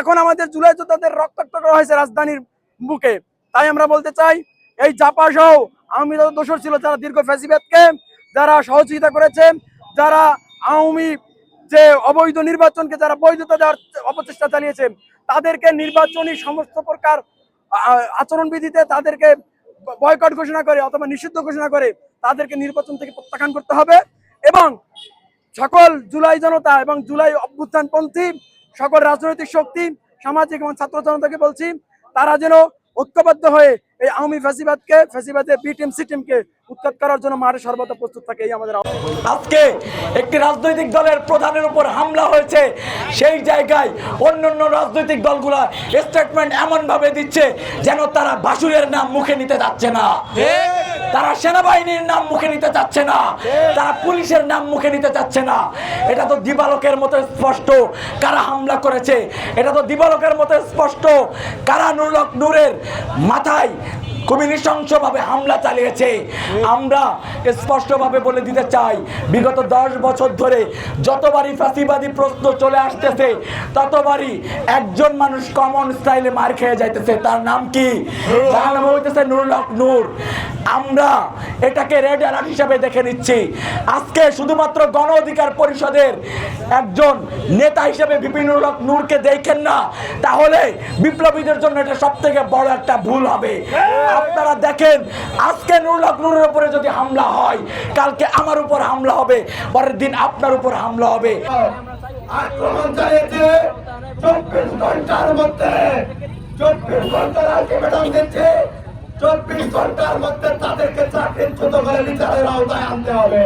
এখন আমাদের জুলাই যোদ্ধাদের রক্তাক্ত করা হয়েছে রাজধানীর বুকে। তাই আমরা বলতে চাই, এই জাপা সহ আওয়ামী লীগের দোষর ছিল যারা দীর্ঘ ফ্যাসিবাদকে, যারা সহযোগিতা করেছে যারা আওয়ামী যে অবৈধ নির্বাচনকে যারা বৈধতা দেওয়ার অপচেষ্টা চালিয়েছে তাদেরকে নির্বাচনী সমস্ত প্রকার আচরণবিধিতে তাদেরকে বয়কট ঘোষণা করে অথবা নিষিদ্ধ ঘোষণা করে তাদেরকে নির্বাচন থেকে প্রত্যাখ্যান করতে হবে এবং সকল জুলাই জনতা এবং জুলাই অভ্যুত্থানপন্থী সকল রাজনৈতিক শক্তি সামাজিক এবং ছাত্র জনতাকে বলছি তারা যেন ঐক্যবদ্ধ হয়ে এই আওয়ামী ফ্যাসিবাদকে ফ্যাসিবাদের বি টিম সি টিমকে উৎখাত করার জন্য মাঠে সর্বদা প্রস্তুত থাকে এই আমাদের আজকে একটি রাজনৈতিক দলের প্রধানের উপর হামলা হয়েছে সেই জায়গায় অন্য অন্য রাজনৈতিক দলগুলা স্টেটমেন্ট এমনভাবে দিচ্ছে যেন তারা বাসুরের নাম মুখে নিতে যাচ্ছে না। তারা সেনাবাহিনীর নাম মুখে নিতে চাচ্ছে না। তারা পুলিশের নাম মুখে নিতে চাচ্ছে না। এটা তো দিবালকের মতো স্পষ্ট কারা হামলা করেছে। এটা তো দিবালকের মতো স্পষ্ট কারা নুরের নূরের মাথায় খুবই নৃশংসভাবে হামলা চালিয়েছে। আমরা স্পষ্টভাবে বলে দিতে চাই বিগত দশ বছর ধরে যতবারই ফাঁসিবাদী প্রশ্ন চলে আসতেছে ততবারই একজন মানুষ কমন স্টাইলে মার খেয়ে যাইতেছে। তার নাম কি? তার নাম হইতেছে নুরুল হক নূর। আমরা এটাকে রেড অ্যালার্ট হিসাবে দেখে নিচ্ছি। আজকে শুধুমাত্র গণ অধিকার পরিষদের একজন নেতা হিসেবে বিপিনুল হক নূরকে দেখেন না তাহলে বিপ্লবীদের জন্য এটা সব থেকে বড় একটা ভুল হবে। আপনারা দেখেন, আজকে নুরুল উপরে যদি হামলা হয়, কালকে আমার উপর হামলা হবে, পরের দিন আপনার উপর হামলা হবে। আক্রমণ চব্বিশ ঘণ্টার মধ্যে, চব্বিশ ঘণ্টার আলটিমেটাম দিচ্ছে, চব্বিশ ঘণ্টার মধ্যে তাদেরকে চাকরিচ্যুত করে বিচারের আওতায় আনতে হবে।